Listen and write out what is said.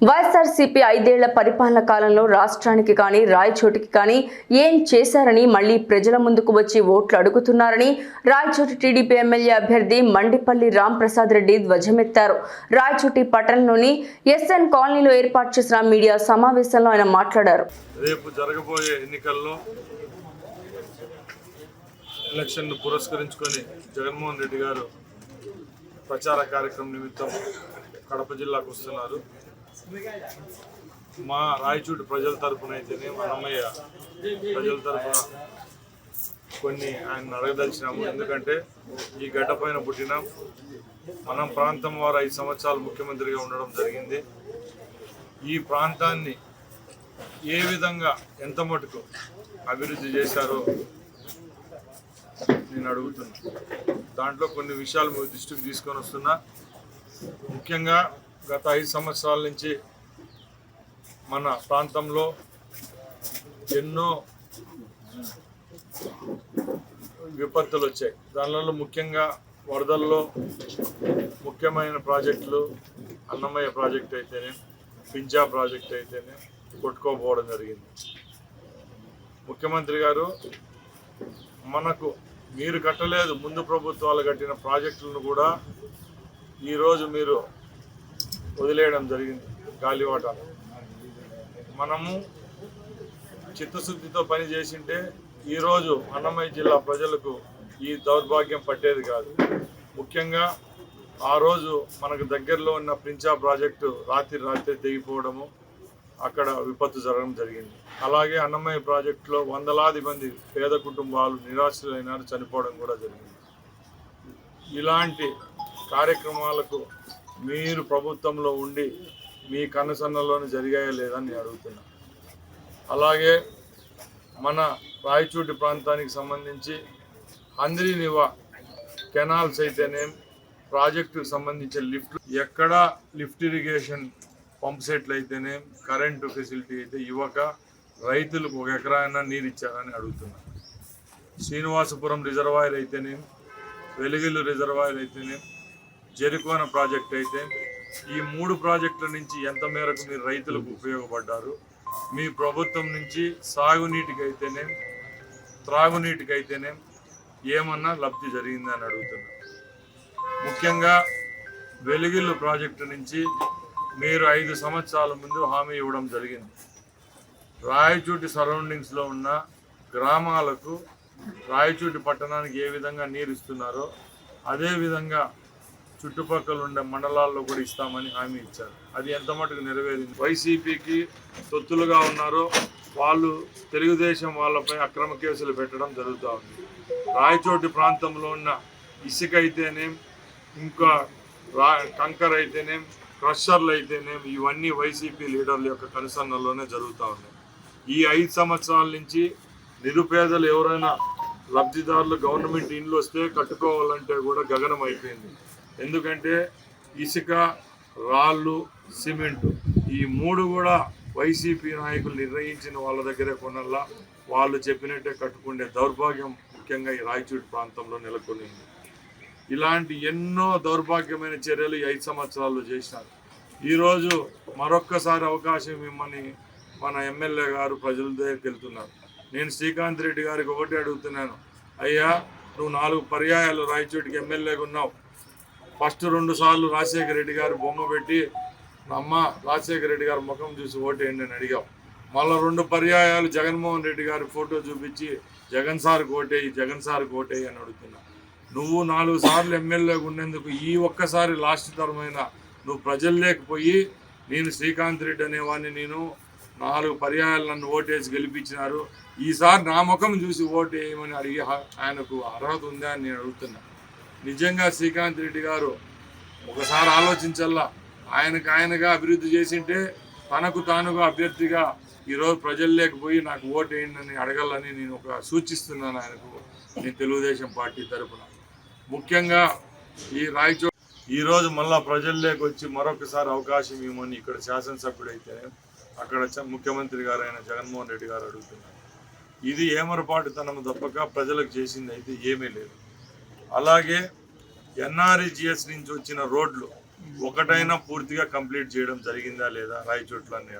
వైఎస్ఆర్సీపీ ఐదేళ్ళ పరిపాలన కాలంలో రాష్ట్రానికి కానీ రాయచోటికి కానీ ఏం చేశారని మళ్ళీ ప్రజల ముందుకు వచ్చి ఓట్లు అడుగుతున్నారని రాయచోటి టీడీపీ ఎమ్మెల్యే అభ్యర్థి మండిపల్లి రాంప్రసాద్ రెడ్డి ధ్వజమెత్తారు. రాయచోటి పట్టణంలోని ఎస్ఎన్ కాలనీలో ఏర్పాటు చేసిన మీడియా సమావేశంలో ఆయన మాట్లాడారు. రేపు జరగబోయే ఎన్నికల్లో ఎలక్షన్ను పురస్కరించుకొని జగన్మోహన్ రెడ్డి గారు ప్రచార కార్యక్రమం నిమిత్తం కడప జిల్లాకు వస్తున్నారు. మా రాయచూటి ప్రజల తరఫున అయితేనే మా అన్నమయ్య ప్రజల తరఫున కొన్ని ఆయన అడగదలిచినాము. ఎందుకంటే ఈ గడ్డ పైన పుట్టిన మనం ప్రాంతం వారు ఐదు సంవత్సరాలు ముఖ్యమంత్రిగా ఉండడం జరిగింది. ఈ ప్రాంతాన్ని ఏ విధంగా ఎంత మటుకు అభివృద్ధి చేశారో నేను అడుగుతున్నా. దాంట్లో కొన్ని విషయాలు మీ దృష్టికి తీసుకొని వస్తున్నా. ముఖ్యంగా గత ఐదు సంవత్సరాల నుంచి మన ప్రాంతంలో ఎన్నో విపత్తులు వచ్చాయి. దానిలో ముఖ్యంగా వరదల్లో ముఖ్యమైన ప్రాజెక్టులు అన్నమయ్య ప్రాజెక్ట్ అయితేనే పింజా ప్రాజెక్ట్ అయితేనే కొట్టుకోపోవడం జరిగింది. ముఖ్యమంత్రి గారు మనకు మీరు కట్టలేదు ముందు ప్రభుత్వాలు కట్టిన ప్రాజెక్టులను కూడా ఈరోజు మీరు వదిలేయడం జరిగింది గాలివాటాలు మనము చిత్తశుద్ధితో పని చేసింటే ఈరోజు అన్నమయ్య జిల్లా ప్రజలకు ఈ దౌర్భాగ్యం పట్టేది కాదు. ముఖ్యంగా ఆ రోజు మనకు దగ్గరలో ఉన్న ప్రించా ప్రాజెక్టు రాత్రి రాత్రి తెగిపోవడము అక్కడ విపత్తు జరగడం జరిగింది. అలాగే అన్నమయ్య ప్రాజెక్టులో వందలాది మంది పేద కుటుంబాలు నిరాశ్రులైనారు చనిపోవడం కూడా జరిగింది. ఇలాంటి కార్యక్రమాలకు మీరు ప్రభుత్వంలో ఉండి మీ కనుసన్నలోనే జరిగాయా లేదని నేను అడుగుతున్నా. అలాగే మన రాయచూటి ప్రాంతానికి సంబంధించి అందరి నివా కెనాల్స్ అయితేనేం ప్రాజెక్టుకు సంబంధించిన లిఫ్ట్ ఎక్కడ లిఫ్ట్ ఇరిగేషన్ పంప్ సెట్లు అయితేనే కరెంటు ఫెసిలిటీ అయితే ఇవ్వక రైతులకు ఒక ఎకరాన నీరు ఇచ్చారని అడుగుతున్నా. శ్రీనివాసపురం రిజర్వాయర్ అయితేనే వెలుగులు రిజర్వాయర్ అయితేనే జెరికోన ప్రాజెక్ట్ అయితే ఈ మూడు ప్రాజెక్టుల నుంచి ఎంత మేరకు మీరు రైతులకు ఉపయోగపడ్డారు? మీ ప్రభుత్వం నుంచి సాగునీటికి అయితేనే త్రాగునీటికి అయితేనే ఏమన్నా లబ్ధి జరిగిందని అడుగుతున్నా. ముఖ్యంగా వెలుగిల్లు ప్రాజెక్టు నుంచి మీరు ఐదు సంవత్సరాల ముందు హామీ ఇవ్వడం జరిగింది. రాయచూటి సరౌండింగ్స్లో ఉన్న గ్రామాలకు రాయచూటి పట్టణానికి ఏ విధంగా నీరు ఇస్తున్నారో అదేవిధంగా చుట్టుపక్కల ఉండే మండలాల్లో కూడా ఇస్తామని హామీ ఇచ్చారు. అది ఎంత మటుకు నెరవేరింది? వైసీపీకి తొత్తులుగా ఉన్నారో. వాళ్ళు తెలుగుదేశం వాళ్ళపై అక్రమ కేసులు పెట్టడం జరుగుతూ ఉంది. రాయచోటి ప్రాంతంలో ఉన్న ఇసుక అయితేనేం ఇంకా రా కంకర్ అయితేనేం క్రషర్లు అయితేనేం ఇవన్నీ వైసీపీ లీడర్ల యొక్క కనుసన్నల్లోనే జరుగుతూ ఉన్నాయి. ఈ ఐదు సంవత్సరాల నుంచి నిరుపేదలు ఎవరైనా లబ్ధిదారులు గవర్నమెంట్ ఇండ్లు వస్తే కట్టుకోవాలంటే కూడా గగనం అయిపోయింది. ఎందుకంటే ఇసుక రాళ్ళు సిమెంటు ఈ మూడు కూడా వైసీపీ నాయకులు నిర్ణయించిన వాళ్ళ దగ్గరే కొనల్లా వాళ్ళు చెప్పినట్టే కట్టుకునే దౌర్భాగ్యం ముఖ్యంగా ఈ రాయచూటి ప్రాంతంలో నెలకొనింది ఇలాంటి ఎన్నో దౌర్భాగ్యమైన చర్యలు ఐదు సంవత్సరాల్లో చేసినారు. ఈరోజు మరొక్కసారి అవకాశం ఇమ్మని మన ఎమ్మెల్యే గారు ప్రజల దగ్గరికి వెళ్తున్నారు. నేను శ్రీకాంత్ రెడ్డి గారికి ఒకటి అడుగుతున్నాను. అయ్యా నువ్వు నాలుగు పర్యాయాలు రాయచోటికి ఎమ్మెల్యేగా ఉన్నావు. ఫస్ట్ రెండు సార్లు రాజశేఖర రెడ్డి గారు బొమ్మ పెట్టి అమ్మ రాజశేఖర రెడ్డి గారి ముఖం చూసి ఓటేయండి అని అడిగావు మళ్ళీ రెండు పర్యాయాలు జగన్మోహన్ రెడ్డి గారి ఫోటో చూపించి జగన్ సార్ కోటేయి జగన్ సార్ కోటేయి అని అడుగుతున్నా. నువ్వు నాలుగు సార్లు ఎమ్మెల్యేగా ఉండేందుకు ఈ ఒక్కసారి లాస్ట్ తరమైన నువ్వు ప్రజలు లేకపోయి నేను శ్రీకాంత్ రెడ్డి అనేవాడిని నేను నాలుగు పర్యాయాలు నన్ను ఓటేసి గెలిపించినారు. ఈసారి నా ముఖం చూసి ఓటు వేయమని అడిగి ఆయనకు అర్హత ఉందా అని నేను అడుగుతున్నాను నిజంగా శ్రీకాంత్ రెడ్డి గారు ఒకసారి ఆలోచించల్లా. ఆయనకు ఆయనగా అభివృద్ధి చేసింటే తనకు తానుగా అభ్యర్థిగా ఈరోజు ప్రజలు లేకపోయి నాకు ఓటు వేయండి అడగాలని నేను ఒక సూచిస్తున్నాను ఆయనకు. నేను తెలుగుదేశం పార్టీ తరపున. ముఖ్యంగా ఈ రాయచో ఈరోజు మళ్ళా ప్రజల్లోకి వచ్చి మరొకసారి అవకాశం ఇవ్వమని ఇక్కడ శాసనసభ్యుడైతే అక్కడ ముఖ్యమంత్రి గారు జగన్మోహన్ రెడ్డి గారు అడుగుతున్నారు. ఇది ఏమరపాటుతనం తప్పక ప్రజలకు చేసింది అయితే ఏమీ లేదు. అలాగే ఎన్ఆర్జిఎస్ నుంచి వచ్చిన రోడ్లు ఒకటైనా పూర్తిగా కంప్లీట్ చేయడం జరిగిందా లేదా రాయచోట్ల అని